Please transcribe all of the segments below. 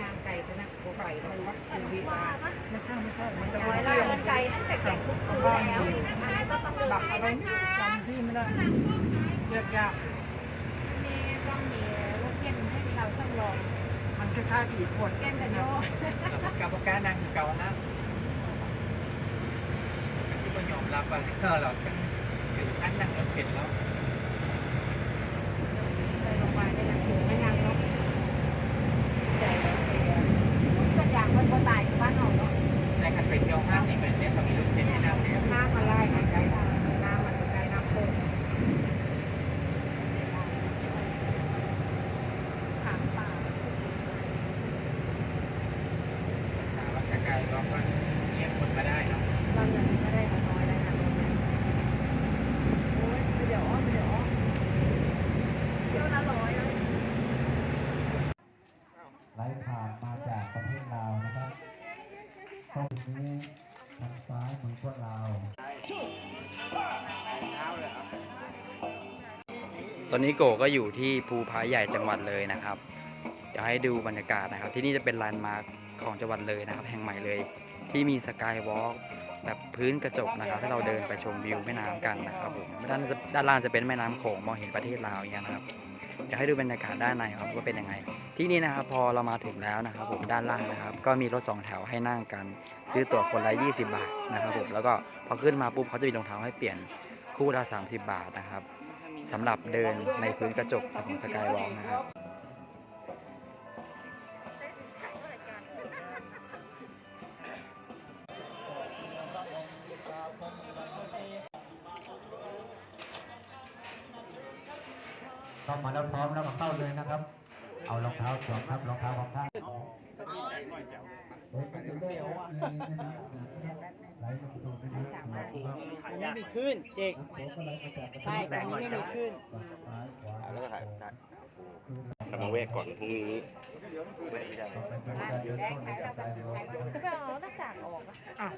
งานไก่จะนักโกไก่เราวัดคือวีอาไม่ใช่ไม่ใช่มันจะร้อยละเงินไก่ตั้งแต่แก่ทุกตัวแล้วมัก็ต้องบอะไรจำที่ไม่ได้เรียกยากมีต้องมีรถเข็นให้เราสักลองมันคล้ายๆผีขวดแก้มกันโยกับประการนางเก่านะที่มันยอมรับว่าเราต้งถึงขั้นนั่งรถเข็นแล้ว ใส่ลงไปในหนังหูไม่นานเนาะใจเสียส่วนอย่างมันก็ตายบ้านเราเนาะ ในการไปเที่ยวห้างนี่เหมือนเนี่ยเขามีรถเข็นให้นั่งเนี่ย น้ำมันไล่ไก่ไก่น้ำมันไก่น้ำโค้งถามป่า สาวสกายร้องว่าเนี่ยคนมาได้เนาะบางเงินก็ได้น้อยแล้วนะโอ้ยเดี๋ยวเดี๋ยวเที่ยวละร้อยแล้วไหลผ่านมาจากประเทศลาวนะครับตรงนี้ทางซ้ายมือพวกเราตอนนี้โกก็อยู่ที่ภูผาใหญ่จังหวัดเลยนะครับ เดี๋ยวให้ดูบรรยากาศนะครับ ที่นี่จะเป็นแลนด์มาร์ค ของจังหวัดเลยนะครับ แห่งใหม่เลย ที่มีสกายวอล์กแบบพื้นกระจกนะครับให้เราเดินไปชมวิวแม่น้ำกันนะครับผมด้านด้านล่างจะเป็นแม่น้ำโขงมองเห็นประเทศลาวอย่างนี้นะครับเดี๋ยวให้ดูบรรยากาศด้านในครับว่าเป็นยังไง ที่นี่นะครับพอเรามาถึงแล้วนะครับผมด้านล่างนะครับ ก็มีรถสองแถวให้นั่งกัน ซื้อตั๋วคนละ 20 บาทนะครับผมแล้วก็พอขึ้นมาปุ๊บเขาจะมีรองเท้าให้เปลี่ยนคู่ละ30 บาทนะครับสำหรับเดินในพื้นกระจกของสกายวอล์กนะครับ เข้ามาแล้วพร้อมแล้วมาเข้าเลยนะครับ เอารองเท้าสวมครับรองเท้าของท่านไหลลงสู่แม่น้ำโขงไม่มีขึ้นเจ๊กใช่แต่นี้ไม่มีขึ้นแล้วก็ถ่ายกลับมาเวกก่อนพรุ่งนี้ เวกไม่ได้ก็เอาหน้ากากออกอะ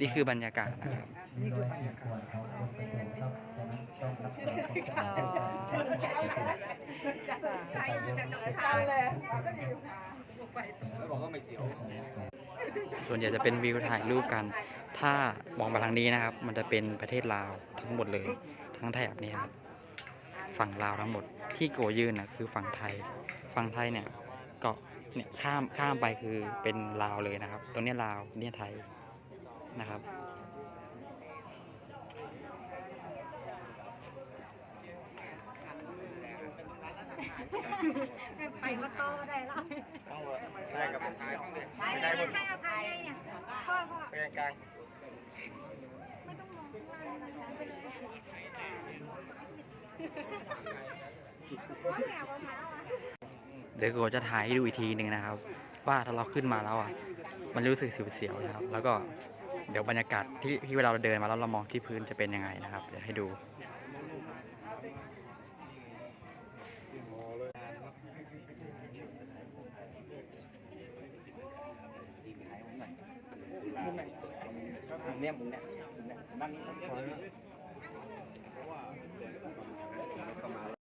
นี่คือบรรยากาศนะครับนี่คือยากจะนั้นต้องรักษาความสะอาดแล้วบอกว่าไม่เสียว ส่วนใหญ่จะเป็นวิวถ่ายรูปกัน ถ้ามองไปทางนี้นะครับ มันจะเป็นประเทศลาวทั้งหมดเลย ทั้งแถบนี้ครับฝั่งลาวทั้งหมด ที่โกยืนนะคือฝั่งไทย ฝั่งไทยเนี่ย กาะเนี่ยข้ามข้ามไปคือเป็นลาวเลยนะครับ ตรงนี้ลาวเนี่ยไทยนะครับ ไปมาโตได้แล้วได้กับผมท้ายของเด็กไปให้อภัยเนี่ยพ่อพ่อเป็นกลางไม่ต้องมองข้างล่างนะคะไปเลย เดี๋ยวโกจะถ่ายให้ดูอีกทีหนึ่งนะครับ ว่าถ้าเราขึ้นมาแล้วอะมันรู้สึกเสียวๆนะครับ แล้วก็เดี๋ยวบรรยากาศที่ที่เวลาเราเดินมาแล้วเรามองที่พื้นจะเป็นยังไงนะครับ เดี๋ยวให้ดูมุมเนี้ยมุมเนี้ยมุมเนี้ยนั่ง